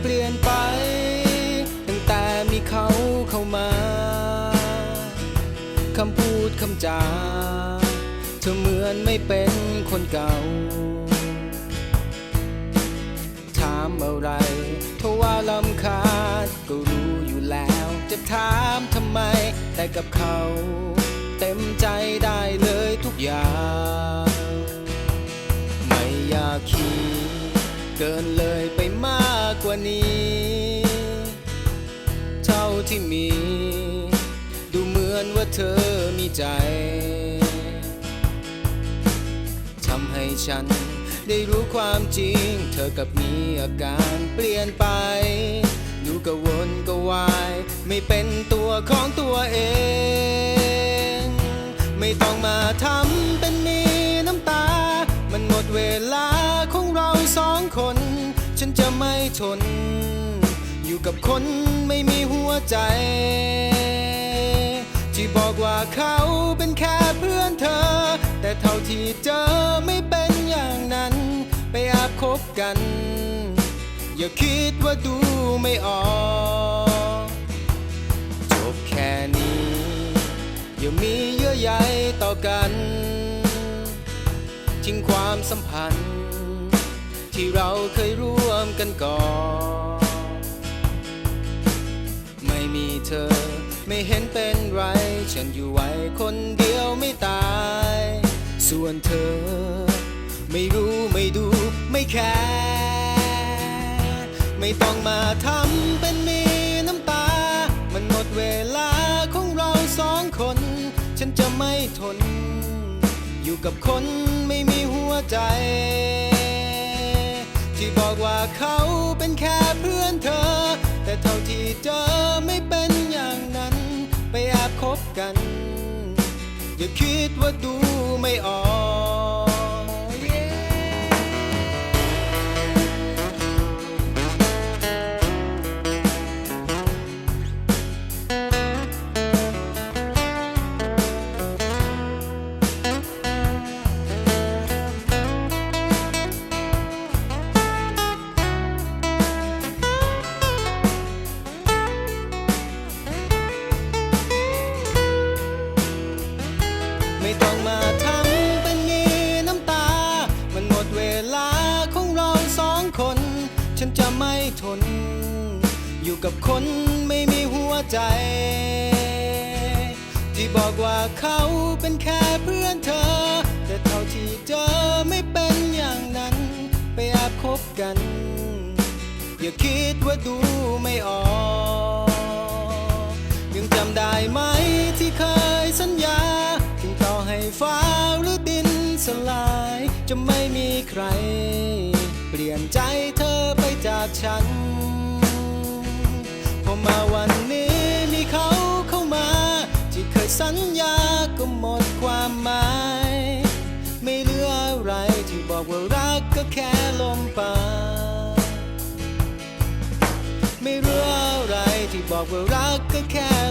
เปลี่ยนไป ตั้งแต่มีเขาเข้ามา คำพูดคำจา เธอเหมือนไม่เป็นคนเก่า ถามอะไรเพราว่าลำคาญก็รู้อยู่แล้ว จะถามทำไม แต่กับเขา เต็มใจได้เลยทุกอย่าง ใจ ทำให้ฉันได้รู้ความจริง เธอกับมีอาการเปลี่ยนไป ดูกระวนกระวาย ไม่เป็นตัวของตัวเอง ไม่ต้องมาทำเป็นมีน้ำตา มันหมดเวลาของเราสองคน ฉันจะไม่ทน อยู่กับคนไม่มีหัวใจ บอกว่าเขาเป็นแค่เพื่อนเธอ แต่เท่าที่เจอไม่เป็นอย่างนั้น ไปแอบคบกัน อย่าคิดว่าดูไม่ออกจบแค่นี้ อย่ามีเยื่อใยต่อกัน ทิ้งความสัมพันธ์ ที่เราเคยร่วมกันก่อน ไม่มีเธอไม่เห็นเป็นไร ฉันอยู่ไว้คนเดียวไม่ตาย ส่วนเธอ ไม่รู้ไม่ดูไม่แคร์ไม่ต้องมาทำเป็นมีน้ำตา มันหมดเวลาของเราสองคน ฉันจะไม่ทน อยู่กับคนไม่มีหัวใจ ที่บอกว่าเขาเป็นแค่เพื่อนเธอ แต่เท่าที่เจอ อย่าคิดว่ อยู่กับคนไม่มีหัวใจ ที่บอกว่าเขาเป็นแค่เพื่อนเธอ แต่เท่าที่เจอไม่เป็นอย่างนั้น ไปแอบคบกัน อย่าคิดว่าดูไม่ออกยังจำได้ไหมที่เคยสัญญา ถึงต่อให้ฟ้าหรือดินสลาย จะไม่มีใคร เปลี่ยนใจเธอไปจากฉัน มาวันนี้มีเขาเข้ามา ที่เคยสัญญาก็หมดความหมาย ไม่เหลืออะไรที่บอกว่ารักก็แค่ลมปากไม่เหลืออะไรที่บอกว่ารักก็แค่